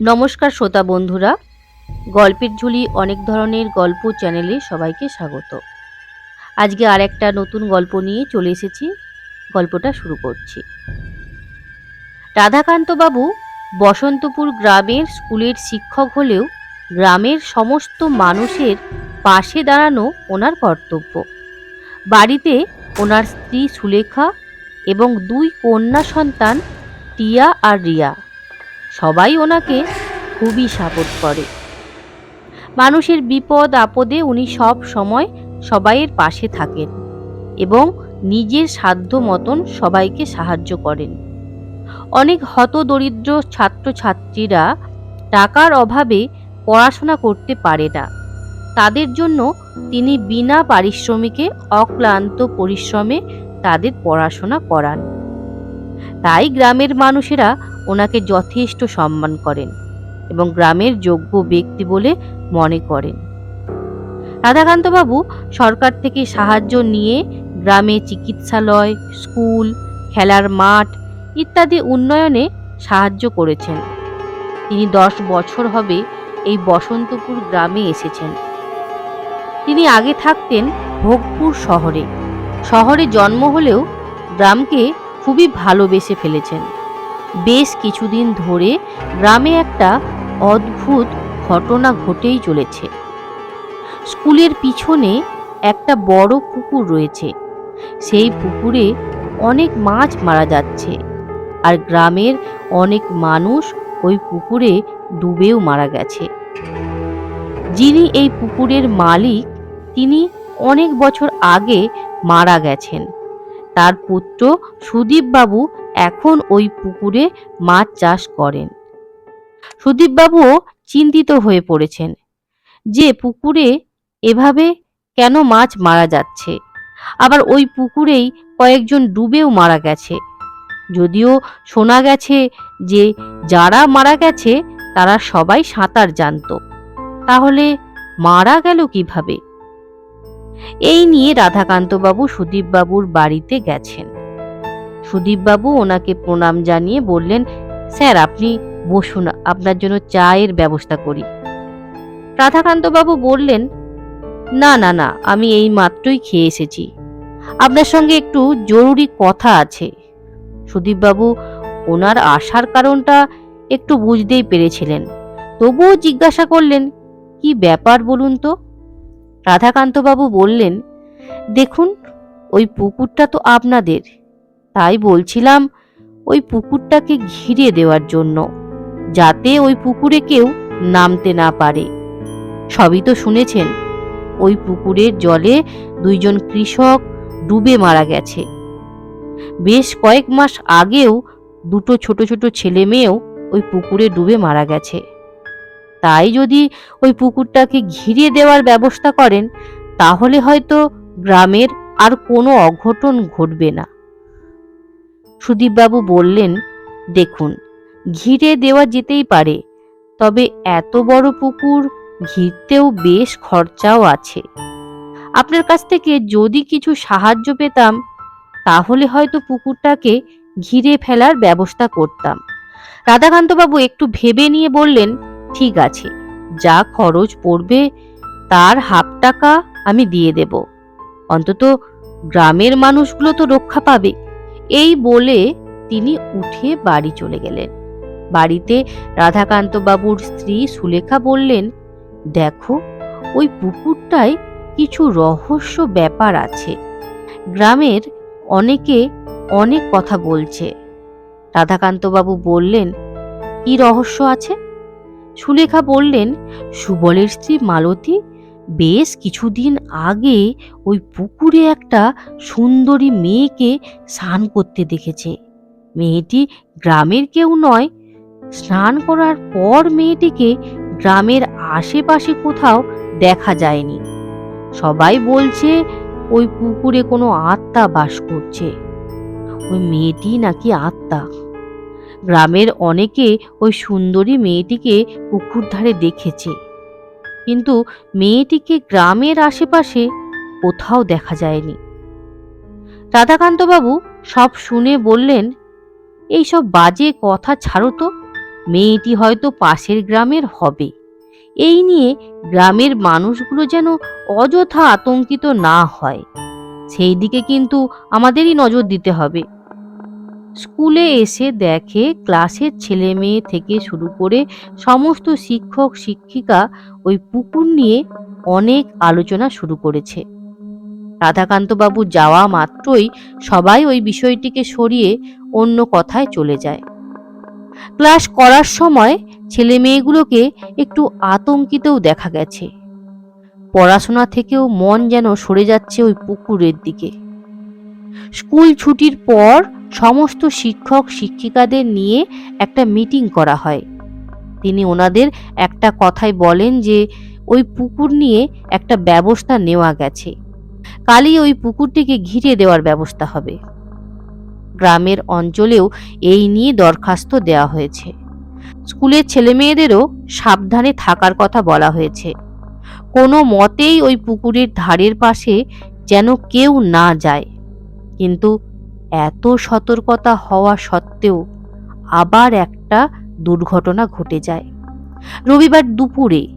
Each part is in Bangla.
নমস্কার শ্রোতা বন্ধুরা, গল্পের ঝুলি অনেক ধরনের গল্প চ্যানেলে সবাইকে স্বাগত। আজকে আর একটা নতুন গল্প নিয়ে চলে এসেছি, গল্পটা শুরু করছি। রাধাকান্তবাবু বসন্তপুর গ্রামের স্কুলের শিক্ষক হলেও গ্রামের সমস্ত মানুষের পাশে দাঁড়ানো ওনার কর্তব্য। বাড়িতে ওনার স্ত্রী সুলেখা এবং দুই কন্যা সন্তান টিয়া আর রিয়া। সবাই ওনাকে খুবই সাপোর্ট করে। মানুষের বিপদ, আপদে উনি সব সময় সবাইয়ের পাশে থাকেন এবং নিজের সাধ্য মতন সবাইকে সাহায্য করেন। অনেক হতদরিদ্র ছাত্রছাত্রীরা টাকার অভাবে পড়াশোনা করতে পারে না। তাদের জন্য তিনি বিনা পারিশ্রমিকে অক্লান্ত পরিশ্রমে তাদের পড়াশোনা করান। তাই গ্রামের মানুষেরা ওনাকে যথেষ্ট সম্মান করেন এবং গ্রামের যোগ্য ব্যক্তি বলে মনে করেন। রাধাকান্তবাবু সরকার থেকে সাহায্য নিয়ে গ্রামে চিকিৎসালয়, স্কুল, খেলার মাঠ ইত্যাদি উন্নয়নে সাহায্য করেছেন। তিনি দশ বছর হবে এই বসন্তপুর গ্রামে এসেছেন। তিনি আগে থাকতেন ভোগপুর শহরে। শহরে জন্ম হলেও গ্রামকে খুবই ভালোবেসে ফেলেছেন। বেশ কিছুদিন ধরে গ্রামে একটা অদ্ভুত ঘটনা ঘটেই চলেছে। স্কুলের পিছনে একটা বড় পুকুর রয়েছে। সেই পুকুরে অনেক মাছ মারা যাচ্ছে আর গ্রামের অনেক মানুষ ওই পুকুরে ডুবেও মারা গেছে। যিনি এই পুকুরের মালিক, তিনি অনেক বছর আগে মারা গেছেন। তার পুত্র সুদীপবাবু এখন ওই পুকুরে মাছ চাষ করেন। সুদীপবাবুও চিন্তিত হয়ে পড়েছেন। যে পুকুরে এভাবে কেন মাছ মারা যাচ্ছে? আবার ওই পুকুরেই কয়েকজন ডুবেও মারা গেছে। যদিও শোনা গেছে যে যারা মারা গেছে, তারা সবাই সাঁতার জানতো। তাহলে মারা গেল কীভাবে? এই নিয়ে রাধাকান্তবাবু সুদীপবাবুর বাড়িতে গেছেন। সুদীপবাবু ওনাকে প্রণাম জানিয়ে বললেন, স্যার, আপনি বসুন, আপনার জন্য চায়ের ব্যবস্থা করি। রাধাকান্তবাবু বললেন, না না না, আমি এই মাত্রই খেয়ে এসেছি। আপনার সঙ্গে একটু জরুরি কথা আছে। সুদীপবাবু ওনার আসার কারণটা একটু বুঝতেই পেরেছিলেন। তবুও জিজ্ঞাসা করলেন, কি ব্যাপার বলুন তো? রাধাকান্তবাবু বললেন, দেখুন, ওই পুকুরটা তো আপনাদের। তাই বলছিলাম, ওই পুকুরটাকে ঘিরে দেওয়ার জন্য, যাতে ওই পুকুরে কেউ নামতে না পারে। সবই তো শুনেছেন, ওই পুকুরের জলে দুইজন কৃষক ডুবে মারা গেছে। বেশ কয়েক মাস আগেও দুটো ছোট ছোট ছেলে মেয়েও ওই পুকুরে ডুবে মারা গেছে। তাই যদি ওই পুকুরটাকে ঘিরে দেওয়ার ব্যবস্থা করেন, তাহলে হয়তো গ্রামের আর কোনো অঘটন ঘটবে না। সুদীপবাবু বললেন, দেখুন, ঘিরে দেওয়া যেতেই পারে, তবে এত বড় পুকুর ঘিরতেও বেশ খরচাও আছে। আপনার কাছ থেকে যদি কিছু সাহায্য পেতাম, তাহলে হয়তো পুকুরটাকে ঘিরে ফেলার ব্যবস্থা করতাম। রাধাকান্তবাবু একটু ভেবে নিয়ে বললেন, ঠিক আছে, যা খরচ পড়বে, তার হাফ টাকা আমি দিয়ে দেব। অন্তত গ্রামের মানুষগুলো তো রক্ষা পাবে। এই বলে তিনি উঠে বাড়ি চলে গেলেন। বাড়িতে রাধাকান্ত বাবুর স্ত্রী সুলেখা বললেন, দেখো, ওই পুকুরটায় কিছু রহস্য ব্যাপার আছে। গ্রামের অনেকে অনেক কথা বলছে। রাধাকান্তবাবু বললেন, কি রহস্য আছে? সুলেখা বললেন, সুবলের স্ত্রী মালতী বেশ কিছুদিন আগে ওই পুকুরে একটা সুন্দরী মেয়েকে স্নান করতে দেখেছে। মেয়েটি গ্রামের কেউ নয়। স্নান করার পর মেয়েটিকে গ্রামের আশেপাশে কোথাও দেখা যায়নি। সবাই বলছে, ওই পুকুরে কোনো আত্মা বাস করছে। ওই মেয়েটি নাকি আত্মা। গ্রামের অনেকে ওই সুন্দরী মেয়েটিকে পুকুর ধারে দেখেছে। কিন্তু মেয়েটিকে গ্রামের আশেপাশে কোথাও দেখা যায়নি। রাধাকান্তবাবু সব শুনে বললেন, এইসব বাজে কথা ছাড়ো তো, মেয়েটি হয়তো পাশের গ্রামের হবে। এই নিয়ে গ্রামের মানুষগুলো যেন অযথা আতঙ্কিত না হয়। সেই দিকে কিন্তু আমাদেরই নজর দিতে হবে। স্কুলে এসে দেখে ক্লাসের ছেলে মেয়ে থেকে শুরু করে সমস্ত শিক্ষক, শিক্ষিকা ওই পুকুর নিয়ে অনেক আলোচনা শুরু করেছে। রাধাকান্তবাবু যাওয়া মাত্রই সবাই ওই বিষয়টিকে সরিয়ে অন্য কথায় চলে যায়। ক্লাস করার সময় ছেলে মেয়েগুলোকে একটু আতঙ্কিতও দেখা গেছে। পড়াশোনা থেকেও মন যেন সরে যাচ্ছে ওই পুকুরের দিকে। স্কুল ছুটির পর সমস্ত শিক্ষক শিক্ষিকাদের নিয়ে একটা মিটিং করা হয়। তিনি ওনাদের একটা কথাই বলেন যে, ওই পুকুর নিয়ে একটা ব্যবস্থা নেওয়া গেছে। কালই ওই পুকুরটিকে ঘিরে দেওয়ার ব্যবস্থা হবে। গ্রামের অঞ্চলেও এই নিয়ে দরখাস্ত দেওয়া হয়েছে। স্কুলের ছেলেমেয়েদেরও সাবধানে থাকার কথা বলা হয়েছে। কোনো মতেই ওই পুকুরের ধারের পাশে যেন কেউ না যায়। কিন্তু এত সতর্কতা হওয়া সত্ত্বেও আবার একটা দুর্ঘটনা ঘটে যায়। রবিবার দুপুরে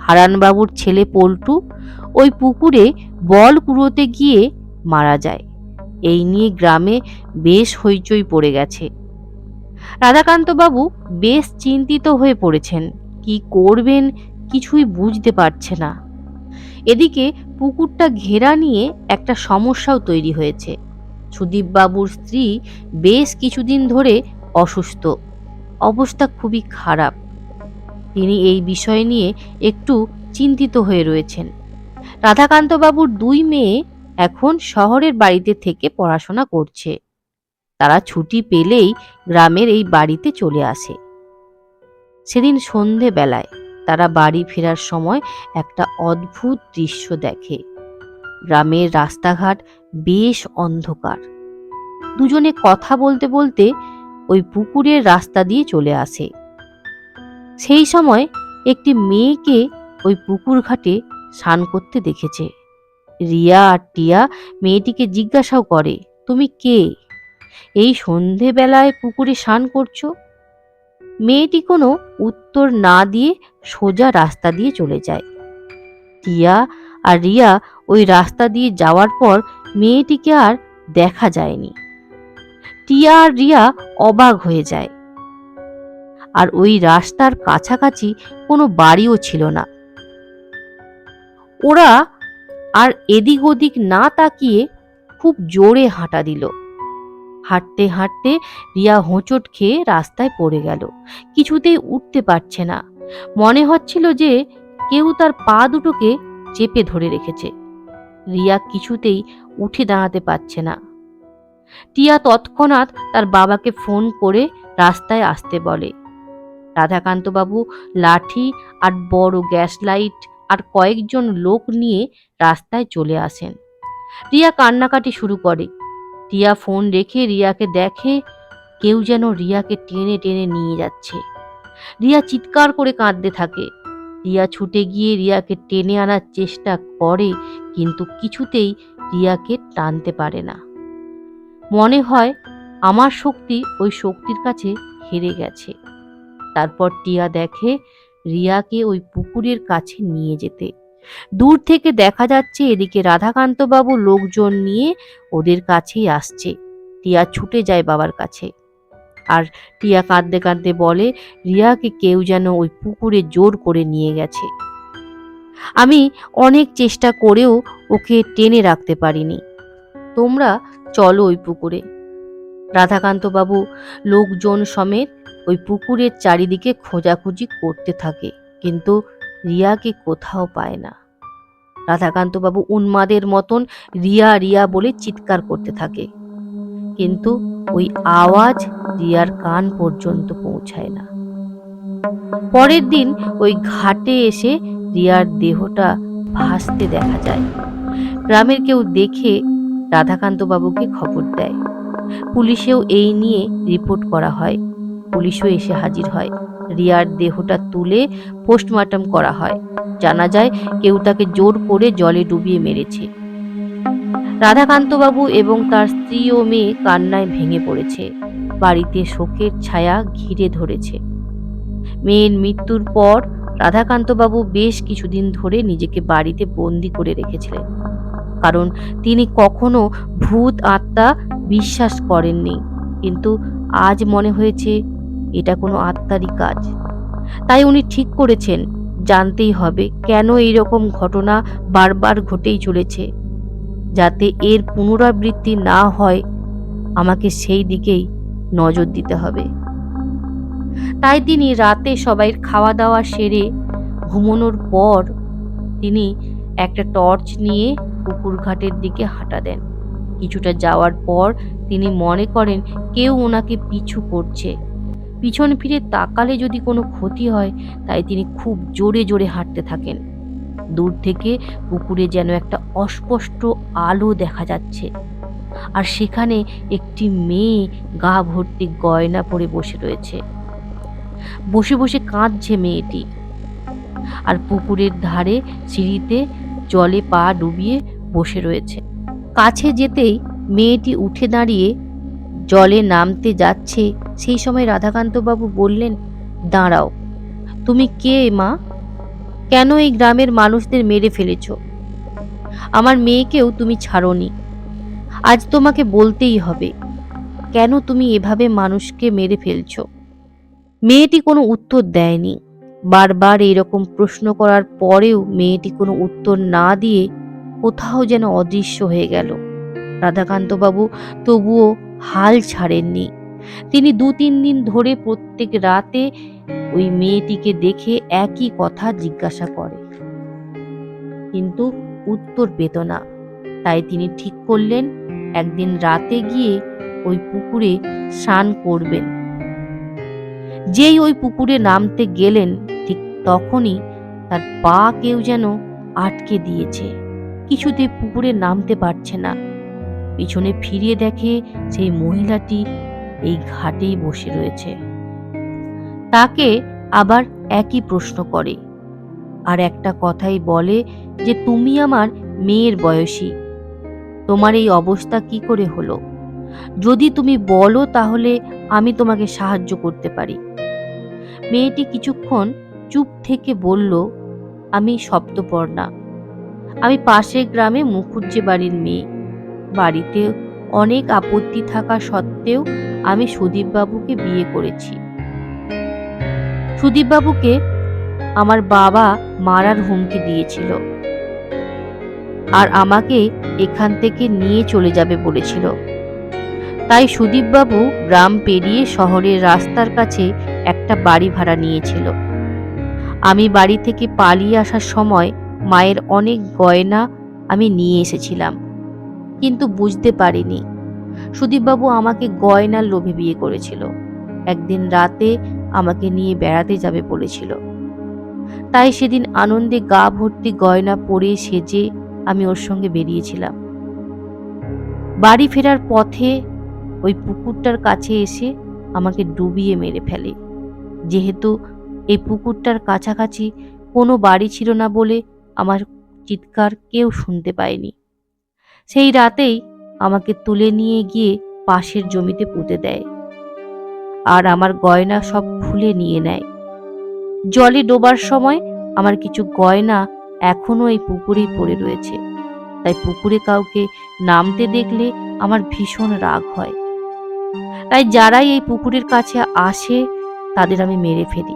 হারানবাবুর ছেলে পল্টু ওই পুকুরে বল কুড়োতে গিয়ে মারা যায়। এই নিয়ে গ্রামে বেশ হইচই পড়ে গেছে। রাধাকান্তবাবু বেশ চিন্তিত হয়ে পড়েছেন। কি করবেন কিছুই বুঝতে পারছে না। এদিকে পুকুরটা ঘেরা নিয়ে একটা সমস্যাও তৈরি হয়েছে। সুদীপবাবুর স্ত্রী বেশ কিছুদিন ধরে অসুস্থ। অবস্থা খুবই খারাপ। তিনি এই বিষয় নিয়ে একটু চিন্তিত হয়ে রয়েছেন। রাধাকান্তবাবুর দুই মেয়ে এখন শহরের বাড়িতে থেকে পড়াশোনা করছে। তারা ছুটি পেলেই গ্রামের এই বাড়িতে চলে আসে। সেদিন সন্ধেবেলায় তারা বাড়ি ফেরার সময় একটা অদ্ভুত দৃশ্য দেখে। গ্রামের রাস্তাঘাট বেশ অন্ধকার। দুজনে কথা বলতে বলতে ওই পুকুরের রাস্তা দিয়ে চলে আসে। সেই সময় একটি মেয়েকে ওই পুকুর ঘাটে স্নান করতে দেখেছে। রিয়া আর টিয়া মেয়েটিকে জিজ্ঞাসাও করে, তুমি কে? এই সন্ধেবেলায় পুকুরে স্নান করছ? মেয়েটি কোনো উত্তর না দিয়ে সোজা রাস্তা দিয়ে চলে যায়। টিয়া আর রিয়া ওই রাস্তা দিয়ে যাওয়ার পর মেয়েটিকে আর দেখা যায়নি। টিয়া আর রিয়া অবাক হয়ে যায়। আর ওই রাস্তার কাছাকাছি কোনো বাড়িও ছিল না। ওরা আর এদিক ওদিক না তাকিয়ে খুব জোরে হাঁটা দিল। হাঁটতে হাঁটতে রিয়া হোঁচট খেয়ে রাস্তায় পড়ে গেল। কিছুতেই উঠতে পারছে না। মনে হচ্ছিল যে কেউ তার পা দুটোকে চেপে ধরে রেখেছে। রিয়া কিছুতেই উঠে দাঁড়াতে পারছে না। টিয়া তৎক্ষণাৎ তার বাবাকে ফোন করে রাস্তায় আসতে বলে। রাধাকান্তবাবু লাঠি আর বড় গ্যাস লাইট আর কয়েকজন লোক নিয়ে রাস্তায় চলে আসেন। রিয়া কান্নাকাটি শুরু করে। টিয়া ফোন রেখে রিয়াকে দেখে কেউ যেন রিয়াকে টেনে টেনে নিয়ে যাচ্ছে। রিয়া চিৎকার করে কাঁদতে থাকে। রিয়া ছুটে গিয়ে রিয়াকে টেনে আনার চেষ্টা করে, কিন্তু কিছুতেই রিয়াকে টানতে পারে না। মনে হয় আমার শক্তি ওই শক্তির কাছে হেরে গেছে। তারপর টিয়া দেখে রিয়াকে ওই পুকুরের কাছে নিয়ে যেতে। দূর থেকে দেখা যাচ্ছে এদিকে রাধাকান্তবাবু লোকজন নিয়ে ওদের কাছেই আসছে। টিয়া ছুটে যায় বাবার কাছে। আর টিয়া কাঁদতে কাঁদতে বলে, রিয়াকে কেউ যেন ওই পুকুরে জোর করে নিয়ে গেছে। আমি অনেক চেষ্টা করেও ওকে টেনে রাখতে পারিনি। তোমরা চলো ওই পুকুরে। রাধাকান্তবাবু লোকজন সমেত ওই পুকুরের চারিদিকে খোঁজাখুঁজি করতে থাকে। কিন্তু রিয়াকে কোথাও পায় না। রাধাকান্তবাবু উন্মাদের মতন রিয়া রিয়া বলে চিৎকার করতে থাকে। কিন্তু ওই আওয়াজ রিয়ার কান পর্যন্ত পৌঁছায় না। পরের দিন ওই ঘাটে এসে রিয়ার দেহটা ভাসতে দেখা যায়। গ্রামের কেউ দেখে রাধাকান্তবাবুকে খবর দেয়। পুলিশেও এই নিয়ে রিপোর্ট করা হয়। পুলিশও এসে হাজির হয়। রিয়ার দেহটা তুলে পোস্টমর্টম করা হয়। জানা যায়, কেউ তাকে জোর করে জলে ডুবিয়ে মেরেছে। রাধাকান্তবাবু এবং তার স্ত্রী ও মেয়ে কান্নায় ভেঙে পড়েছে। বাড়িতে শোকের ছায়া ঘিরে ধরেছে। মেয়ের মৃত্যুর পর রাধাকান্তবাবু বেশ কিছুদিন ধরে নিজেকে বাড়িতে বন্দি করে রেখেছিলেন। কারণ তিনি কখনো ভূত আত্মা বিশ্বাস করেননি। কিন্তু আজ মনে হয়েছে এটা কোনো আত্মারই কাজ। তাই উনি ঠিক করেছেন, জানতেই হবে কেন এই রকম ঘটনা বারবার ঘটেই চলেছে। যাতে এর পুনরাবৃত্তি না হয়, আমাকে সেই দিকেই নজর দিতে হবে। তাই তিনি রাতে সবাই খাওয়া দাওয়া সেরে ঘুমানোর পর তিনি একটা টর্চ নিয়ে পুকুর ঘাটের দিকে হাঁটা দেন। কিছুটা যাওয়ার পর তিনি মনে করেন কেউ ওনাকে পিছু করছে। পিছন ফিরে তাকালে যদি কোনো ক্ষতি হয়, তাই তিনি খুব জোরে জোরে হাঁটতে থাকেন। দূর থেকে পুকুরে যেন একটা অস্পষ্ট আলো দেখা যাচ্ছে। আর সেখানে একটি মেয়ে গা ভর্তি গয়না পরে বসে রয়েছে। বসে বসে কাঁদছে মেয়েটি। আর পুকুরের ধারে সিঁড়িতে জলে পা ডুবিয়ে বসে রয়েছে। কাছে যেতেই মেয়েটি উঠে দাঁড়িয়ে জলে নামতে যাচ্ছে সেই সময় রাধাকান্তবাবু বললেন, দাঁড়াও, তুমি কে মা? কেন এই গ্রামের মানুষদের মেরে ফেলেছ? আমার মেয়েকেও তুমি ছাড়নি। আজ তোমাকে বলতেই হবে, কেন তুমি এভাবে মানুষকে মেরে ফেলছ? মেয়েটি কোনো উত্তর দেয়নি। বারবার এরকম প্রশ্ন করার পরেও মেয়েটি কোনো উত্তর না দিয়ে কোথাও যেন অদৃশ্য হয়ে গেল। রাধাকান্তবাবু তবুও হাল ছাড়েননি। তিনি দু তিন দিন ধরে প্রত্যেক রাতে ওই মেয়েটিকে দেখে একই কথা জিজ্ঞাসা করে। কিন্তু উত্তর পেত না। তাই তিনি ঠিক করলেন, একদিন রাতে গিয়ে ওই পুকুরে স্নান করবেন। যেই ওই পুকুরে নামতে গেলেন, ঠিক তখনই তার পা কেউ যেন আটকে দিয়েছে। কিছুতে পুকুরে নামতে পারছে না। পিছনে ফিরিয়ে দেখে সেই মহিলাটি এই ঘাটেই বসে রয়েছে। তাকে আবার একই প্রশ্ন করে। আর একটা কথাই বলে যে, তুমি আমার মেয়ের বয়সী। তোমার এই অবস্থা কি করে হলো? যদি তুমি বলো তাহলে আমি তোমাকে সাহায্য করতে পারি। মেয়েটি কিছুক্ষণ চুপ থেকে বলল, আমি সপ্তপর্ণা। আমি পাশের গ্রামে মুখুজ্জে বাড়ির মেয়ে। বাড়িতে অনেক আপত্তি থাকা সত্ত্বেও আমি সুদীপবাবুকে বিয়ে করেছি। সুদীপবাবুকে আমার বাবা মারার হুমকি দিয়েছিল। আর আমাকে এখান থেকে নিয়ে চলে যাবে বলেছিল। তাই সুদীপবাবু গ্রাম পেরিয়ে শহরের রাস্তার কাছে একটা বাড়ি ভাড়া নিয়েছিল। আমি বাড়ি থেকে পালিয়ে আসার সময় মায়ের অনেক গয়না আমি নিয়ে এসেছিলাম। কিন্তু বুঝতে পারিনি। সুদীপবাবু আমাকে গয়নার লোভে বিয়ে করেছিল। একদিন রাতে আমাকে নিয়ে বেড়াতে যাবে বলেছিল। তাই সেদিন আনন্দে গা ভর্তি গয়না পরে সেজে আমি ওর সঙ্গে বেরিয়েছিলাম। বাড়ি ফেরার পথে ওই পুকুরটার কাছে এসে আমাকে ডুবিয়ে মেরে ফেলে। যেহেতু এই পুকুরটার কাছাকাছি কোনো বাড়ি ছিল না বলে আমার চিৎকার কেউ শুনতে পায়নি। সেই রাতেই আমাকে তুলে নিয়ে গিয়ে পাশের জমিতে পুঁতে দেয় আর আমার গয়না সব খুলে নিয়ে নেয়। জলে ডোবার সময় আমার কিছু গয়না এখনও এই পুকুরেই পড়ে রয়েছে। তাই পুকুরে কাউকে নামতে দেখলে আমার ভীষণ রাগ হয়। তাই যারাই এই পুকুরের কাছে আসে, তাদের আমি মেরে ফেলি।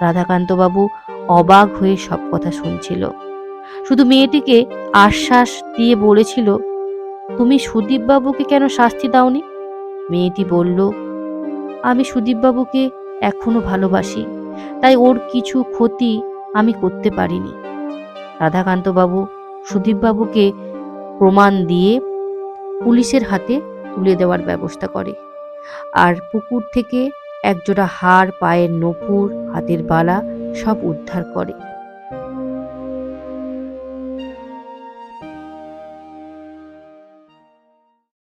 রাধাকান্তবাবু অবাক হয়ে সব কথা শুনছিল। শুধু মেয়েটিকে আশ্বাস দিয়ে বলেছিল, তুমি সুদীপবাবুকে কেন শাস্তি দাওনি? মেয়েটি বলল, আমি সুদীপবাবুকে এখনও ভালোবাসি, তাই ওর কিছু ক্ষতি আমি করতে পারিনি। রাধাকান্তবাবু সুদীপবাবুকে প্রমাণ দিয়ে পুলিশের হাতে তুলে দেওয়ার ব্যবস্থা করে। আর পুকুর থেকে একজোড়া হাড়, পায়ের নপুর, হাতের বালা সব উদ্ধার করে।